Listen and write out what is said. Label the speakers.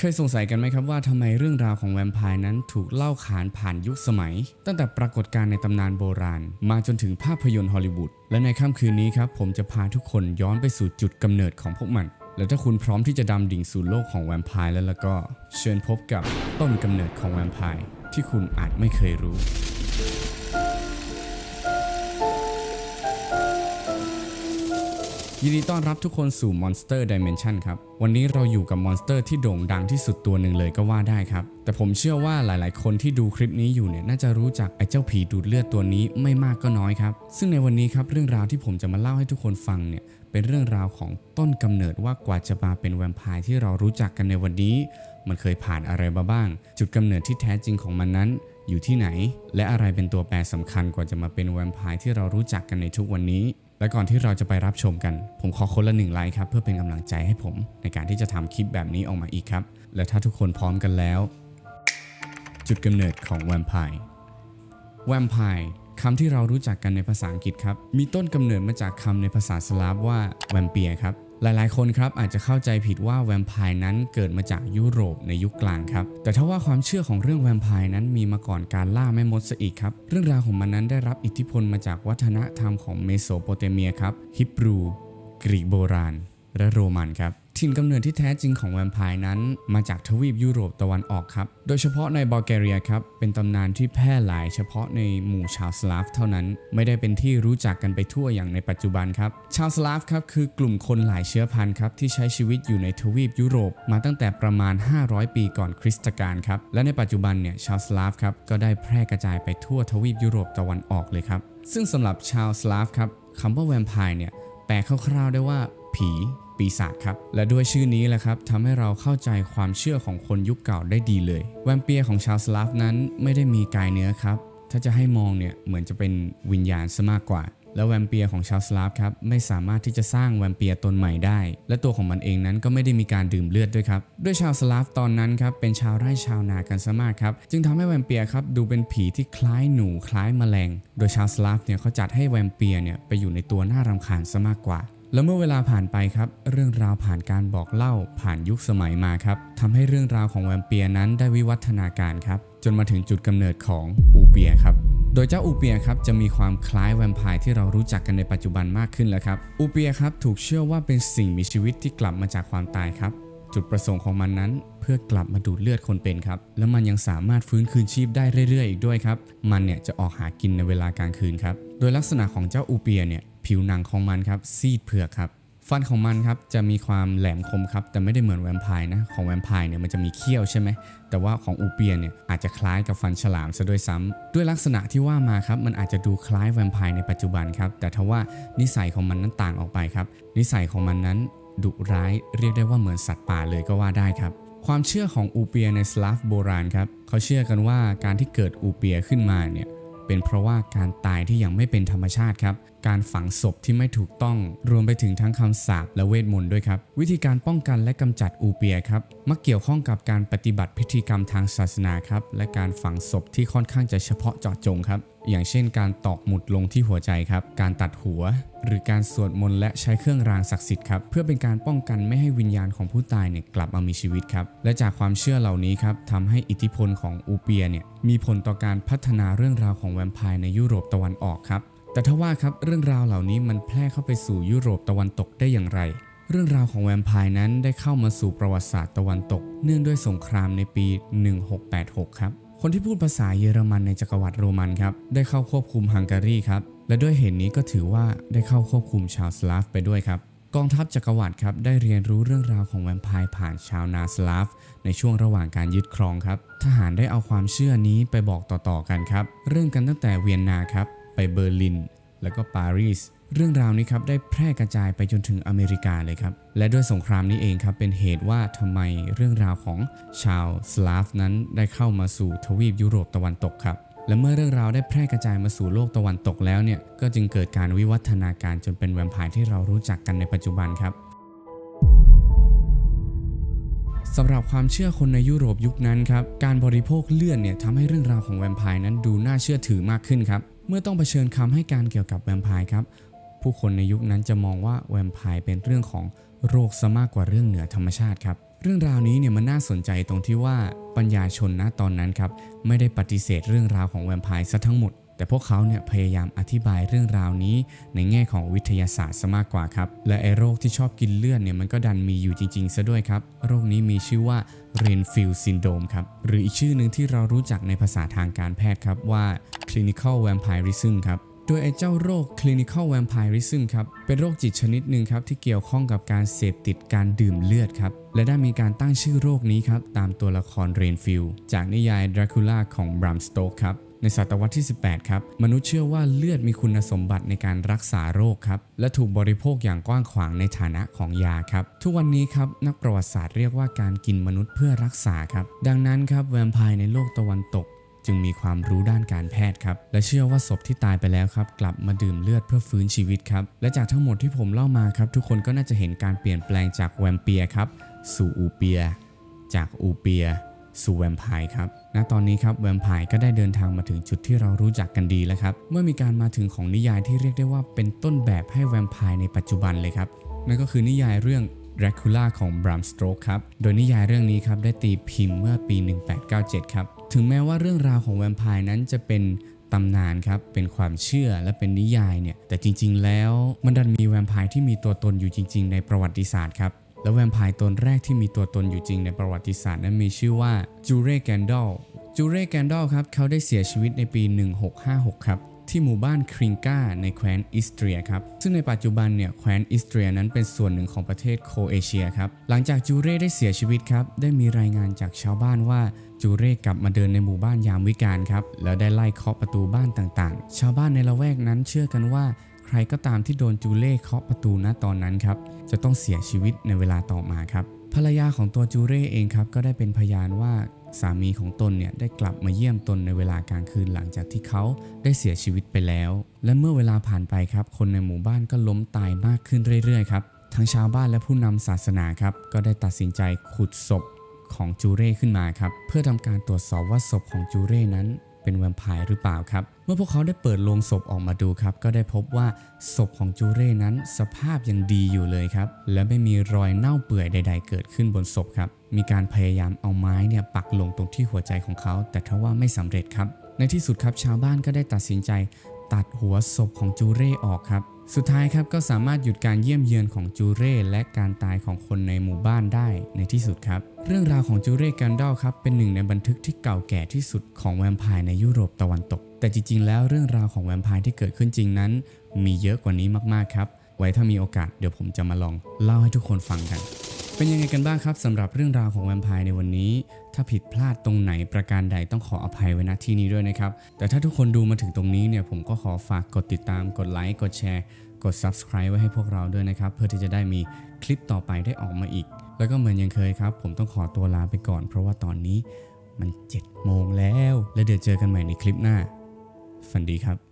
Speaker 1: เคยสงสัยกันไหมครับว่าทำไมเรื่องราวของแวมไพร์นั้นถูกเล่าขานผ่านยุคสมัย ตั้งแต่ปรากฏการณ์ในตำนานโบราณ มาจนถึงภาพยนตร์ฮอลลีวูดและในค่ำคืนนี้ครับผมจะพาทุกคนย้อนไปสู่จุดกำเนิดของพวกมัน และถ้าคุณพร้อมที่จะดำดิ่งสู่โลกของแวมไพร์แล้วแล้วก็ เชิญพบกับต้นกำเนิดของแวมไพร์ที่คุณอาจไม่เคยรู้ ยินดีต้อนรับทุกคนสู่ Monster Dimension ครับ วันนี้เราอยู่กับมอนสเตอร์ที่โด่งดังที่สุดตัวหนึ่งเลยก็ว่าได้ครับ แต่ผมเชื่อว่าหลายๆ คนที่ดูคลิปนี้อยู่เนี่ยน่าจะรู้จักไอ้เจ้าผีดูดเลือดตัวนี้ไม่มากก็น้อยครับ ซึ่งในวันนี้ครับเรื่องราวที่ผมจะมาเล่าให้ทุกคนฟังเนี่ยเป็นเรื่องราวของต้นกำเนิดว่ากว่าจะมาเป็นแวมไพร์ที่เรารู้จักกันในวันนี้ มันเคยผ่านอะไรมาบ้าง จุดกำเนิดที่แท้จริงของมันนั้นอยู่ที่ไหน และอะไรเป็นตัวแปรสำคัญกว่าจะมาเป็นแวมไพร์ที่เรารู้จักกันในทุกวันนี้ และก่อนที่เราจะไปรับชมกัน ผมขอคนละหนึ่งไลค์ครับ เพื่อเป็นกำลังใจให้ผม ในการที่จะทำคลิปแบบนี้ออกมาอีกครับ และถ้าทุกคนพร้อมกันแล้ว จุดกำเนิดของแวมไพร์แวมไพร์คำที่เรารู้จักกันในภาษาอังกฤษครับ มีต้นกำเนิดมาจากคำในภาษาสลาฟว่าแวมเปียครับ หลายๆ คนครับอาจจะเข้าใจผิดว่าแวมไพร์นั้นเกิดมาจากยุโรปในยุคกลางครับ แต่ถ้าว่าความเชื่อของเรื่องแวมไพร์นั้นมีมาก่อนการล่าแม่มดซะอีกครับ เรื่องราวของมันนั้นได้รับอิทธิพลมาจากวัฒนธรรมของเมโสโปเตเมียครับ ฮิบรู กรีกโบราณ และโรมันครับ ถิ่นกำเนิดที่แท้จริงของแวมไพร์นั้น มาจากทวีปยุโรปตะวันออกครับ โดยเฉพาะในบัลแกเรียครับ เป็นตำนานที่แพร่หลายเฉพาะในหมู่ชาวสลาฟเท่านั้น ไม่ได้เป็นที่รู้จักกันไปทั่วอย่างในปัจจุบันครับ ชาวสลาฟครับคือกลุ่มคนหลายเชื้อพันธุ์ครับที่ใช้ชีวิตอยู่ในทวีปยุโรป มาตั้งแต่ประมาณ 500 ปีก่อนคริสตกาลครับ และในปัจจุบันเนี่ยชาวสลาฟครับก็ได้แพร่กระจายไปทั่วทวีปยุโรปตะวันออกเลยครับ ซึ่งสำหรับชาวสลาฟครับคำว่าแวมไพร์เนี่ยแปลคร่าวๆได้ว่าผี ปีศาจครับ และด้วยชื่อนี้แหละครับทำให้เราเข้าใจความเชื่อของคนยุคเก่าได้ดีเลย แวมเปียร์ของชาวสลาฟนั้นไม่ได้มีกายเนื้อครับ ถ้าจะให้มองเนี่ยเหมือนจะเป็นวิญญาณซะมากกว่า แล้วแวมเปียร์ของชาวสลาฟครับไม่สามารถที่จะสร้างแวมเปียร์ตนใหม่ได้ และตัวของมันเองนั้นก็ไม่ได้มีการดื่มเลือดด้วยครับ ด้วยชาวสลาฟตอนนั้นครับเป็นชาวไร่ชาวนากันซะมากครับ จึงทำให้แวมเปียร์ครับดูเป็นผีที่คล้ายหนูคล้ายแมลง โดยชาวสลาฟเนี่ยเขาจัดให้แวมเปียร์เนี่ยไปอยู่ในตัวหน่ารำคาญซะมากกว่า แล้วเมื่อเวลาผ่านไปครับ เรื่องราวผ่านการบอกเล่าผ่านยุคสมัยมาครับทำให้เรื่องราวของแวมเปียนั้นได้วิวัฒนาการครับ จนมาถึงจุดกำเนิดของอูเปียครับโดยเจ้าอูเปียครับจะมีความคล้ายแวมไพร์ที่เรารู้จักกันในปัจจุบันมากขึ้นแล้วครับอูเปียครับถูกเชื่อว่าเป็นสิ่งมีชีวิตที่กลับมาจากความตายครับ จุดประสงค์ของมันนั้น เพื่อกลับมาดูดเลือดคนเป็นครับ แล้วมันยังสามารถฟื้นคืนชีพได้เรื่อยๆ อีกด้วยครับ มันเนี่ยจะออกหากินในเวลากลางคืนครับ โดยลักษณะของเจ้าอูเปียเนี่ย ผิวหนังของมันครับซีดเผือกครับฟันของมันครับจะมีความแหลมคมครับแต่ไม่ได้เหมือนแวมไพร์นะของแวมไพร์เนี่ยมันจะมีเขี้ยวใช่ไหมแต่ว่าของอูเปียเนี่ยอาจจะคล้ายกับฟันฉลามซะด้วยซ้ำด้วยลักษณะที่ว่ามาครับมันอาจจะดูคล้ายแวมไพร์ในปัจจุบันครับแต่ทว่านิสัยของมันนั้นต่างออกไปครับ นิสัยของมันนั้นดุร้ายเรียกได้ว่าเหมือนสัตว์ป่าเลยก็ว่าได้ครับ ความเชื่อของอูเปียในสลาฟโบราณครับเขาเชื่อกันว่าการที่เกิดอูเปียขึ้นมาเนี่ยเป็นเพราะว่าการตายที่ยังไม่เป็นธรรมชาติครับการฝังศพที่ไม่ถูกต้อง รวมไปถึงทั้งคำสาปและเวทมนต์ด้วยครับ วิธีการป้องกันและกำจัดอูเปียครับมักเกี่ยวข้องกับการปฏิบัติพิธีกรรมทางศาสนาครับ และการฝังศพที่ค่อนข้างจะเฉพาะเจาะจงครับ อย่างเช่น การตอกหมุดลงที่หัวใจครับ การตัดหัว หรือการสวดมนต์และใช้เครื่องรางศักดิ์สิทธิ์ครับ เพื่อเป็นการป้องกันไม่ให้วิญญาณของผู้ตายเนี่ยกลับมามีชีวิตครับ และจากความเชื่อเหล่านี้ครับทำให้อิทธิพลของอูเปียเนี่ยมีผลต่อการพัฒนาเรื่องราวของแวมไพร์ในยุโรปตะวันออกครับ แต่ถ้าว่าครับเรื่องราวเหล่านี้มันแพร่เข้าไปสู่ยุโรปตะวันตกได้อย่างไร เรื่องราวของแวมไพร์นั้นได้เข้ามาสู่ประวัติศาสตร์ตะวันตก เนื่องด้วยสงครามในปี 1686 ครับ คนที่พูดภาษาเยอรมันในจักรวรรดิโรมันครับได้เข้าควบคุมฮังการีครับและด้วยเหตุนี้ก็ถือว่าได้เข้าควบคุมชาวสลาฟไปด้วยครับกองทัพจักรวรรดิครับได้เรียนรู้เรื่องราวของแวมไพร์ผ่านชาวนาสลาฟ ในช่วงระหว่างการยึดครองครับ ทหารได้เอาความเชื่อนี้ไปบอกต่อๆกันครับ เริ่มกันตั้งแต่เวียนนาครับ ไปเบอร์ลิน แล้วก็ปารีส เรื่องราวนี้ครับได้แพร่กระจายไปจนถึงอเมริกาเลยครับ และด้วยสงครามนี้เองครับเป็นเหตุว่าทำไมเรื่องราวของชาวสลาฟนั้นได้เข้ามาสู่ทวีปยุโรปตะวันตกครับและเมื่อเรื่องราวได้แพร่กระจายมาสู่โลกตะวันตกแล้วเนี่ยก็จึงเกิดการวิวัฒนาการจนเป็นแวมไพร์ที่เรารู้จักกันในปัจจุบันครับสำหรับความเชื่อคนในยุโรปยุคนั้นครับ การบริโภคเลือดเนี่ยทำให้เรื่องราวของแวมไพร์นั้นดูน่าเชื่อถือมากขึ้นครับ เมื่อต้องเผชิญคำให้การเกี่ยวกับแวมไพร์ครับ ผู้คนในยุคนั้นจะมองว่าแวมไพร์เป็นเรื่องของโรคซะมากกว่าเรื่องเหนือธรรมชาติครับ เรื่องราวนี้เนี่ยมันน่าสนใจตรงที่ว่าปัญญาชนณตอนนั้นครับไม่ได้ปฏิเสธเรื่องราวของแวมไพร์ซะทั้งหมด แต่พวกเขาเนี่ยพยายามอธิบายเรื่องราวนี้ในแง่ของวิทยาศาสตร์ซะมากกว่าครับ และไอโรคที่ชอบกินเลือดเนี่ยมันก็ดันมีอยู่จริงๆซะด้วยครับ โรคนี้มีชื่อว่า Renfield Syndrome ครับ หรืออีกชื่อหนึ่งที่เรารู้จักในภาษาทางการแพทย์ครับว่า Clinical Vampirism ครับโดยไอ้เจ้าโรค clinical vampirism ครับ เป็นโรคจิตชนิดหนึ่งครับ ที่เกี่ยวข้องกับการเสพติดการดื่มเลือดครับ และได้มีการตั้งชื่อโรคนี้ครับ ตามตัวละครเรนฟิลจากนิยาย Dracula ของบรามสโตกครับ ในศตวรรษที่ 18 ครับ มนุษย์เชื่อว่าเลือดมีคุณสมบัติในการรักษาโรคครับ และถูกบริโภคอย่างกว้างขวางในฐานะของยาครับ ทุกวันนี้ครับ นักประวัติศาสตร์เรียกว่าการกินมนุษย์เพื่อรักษาครับ ดังนั้นครับแวมไพร์ในโลกตะวันตกจึงมีความรู้ด้านการแพทย์ครับ และเชื่อว่าศพที่ตายไปแล้วครับ กลับมาดื่มเลือดเพื่อฟื้นชีวิตครับ และจากทั้งหมดที่ผมเล่ามาครับ ทุกคนก็น่าจะเห็นการเปลี่ยนแปลงจากแวมเปียครับ สู่อูเปีย จากอูเปีย สู่แวมไพร์ครับณตอนนี้ครับแวมไพร์ก็ได้เดินทางมาถึงจุดที่เรารู้จักกันดีแล้วครับ เมื่อมีการมาถึงของนิยายที่เรียกได้ว่าเป็นต้นแบบให้แวมไพร์ในปัจจุบันเลยครับ นั่นก็คือนิยายเรื่อง Dracula ของ Bram Stoker ครับ โดยนิยายเรื่องนี้ครับได้ตีพิมพ์เมื่อปี 1897 ครับ ถึงแม้ว่าเรื่องราวของแวมไพร์นั้นจะเป็นตำนานครับ เป็นความเชื่อและเป็นนิยายเนี่ย แต่จริง ๆ แล้วมันดันมีแวมไพร์ที่มีตัวตนอยู่จริง ๆ ในประวัติศาสตร์ครับ และแวมไพร์ตนแรกที่มีตัวตนอยู่จริงในประวัติศาสตร์นั้นมีชื่อว่าจูเร่แกนดอลจูเร่แกนดอลครับเขาได้เสียชีวิตในปี 1656 ครับ ที่หมู่บ้านคริงกาในแคว้นอิสเตรียครับ ซึ่งในปัจจุบันเนี่ยแคว้นอิสเตรียนั้นเป็นส่วนหนึ่งของประเทศโคเอเชียครับ หลังจากจูเร่ได้เสียชีวิตครับ ได้มีรายงานจากชาวบ้านว่าจูเร่กลับมาเดินในหมู่บ้านยามวิกาลครับ แล้วได้ไล่เคาะประตูบ้านต่างๆ ชาวบ้านในละแวกนั้นเชื่อกันว่า ใครก็ตามที่โดนจูเล่เคาะประตูณตอนนั้นครับ จะต้องเสียชีวิตในเวลาต่อมาครับ ภรรยาของตัวจูเร่เองครับก็ได้เป็นพยานว่าสามีของตนเนี่ยได้กลับมาเยี่ยมตนในเวลากลางคืนหลังจากที่เขาได้เสียชีวิตไปแล้ว และเมื่อเวลาผ่านไปครับ คนในหมู่บ้านก็ล้มตายมากขึ้นเรื่อยๆครับทั้งชาวบ้านและผู้นำศาสนาครับก็ได้ตัดสินใจขุดศพของจูเร่ขึ้นมาครับเพื่อทำการตรวจสอบว่าศพของจูเร่นั้น เป็นแวมไพร์หรือเปล่าครับ เมื่อพวกเขาได้เปิดโลงศพออกมาดูครับ ก็ได้พบว่าศพของจูเร่นั้นสภาพยังดีอยู่เลยครับ และไม่มีรอยเน่าเปื่อยใด ๆ เกิดขึ้นบนศพครับ มีการพยายามเอาไม้เนี่ยปักลงตรงที่หัวใจของเขา แต่ทว่าไม่สำเร็จครับ ในที่สุดครับชาวบ้านก็ได้ตัดสินใจ ตัดหัวศพของจูเร่ออกครับสุดท้ายครับก็สามารถหยุดการเยี่ยมเยือนของจูเร่และการตายของคนในหมู่บ้านได้ในที่สุดครับ เรื่องราวของจูเร่กันดอลครับเป็นหนึ่งในบันทึกที่เก่าแก่ที่สุดของแวมไพร์ในยุโรปตะวันตก แต่จริงๆ แล้วเรื่องราวของแวมไพร์ที่เกิดขึ้นจริงนั้น มีเยอะกว่านี้มากๆครับ ไว้ถ้ามีโอกาสเดี๋ยวผมจะมาลองเล่าให้ทุกคนฟังกัน เป็นยังไงกันบ้างครับสำหรับเรื่องราวของแวมไพร์ในวันนี้ ถ้าผิดพลาดตรงไหนประการใดต้องขออภัยไว้ณที่นี้ด้วยนะครับ แต่ถ้าทุกคนดูมาถึงตรงนี้เนี่ยผมก็ขอฝากกดติดตามกดไลค์กดแชร์ กด subscribe ไว้ให้พวกเราด้วยนะครับ เพื่อที่จะได้มีคลิปต่อไปได้ออกมาอีก แล้วก็เหมือนยังเคยครับ ผมต้องขอตัวลาไปก่อน เพราะว่าตอนนี้มัน7โมงแล้ว แล้วเดี๋ยวเจอกันใหม่ในคลิปหน้าฝันดีครับ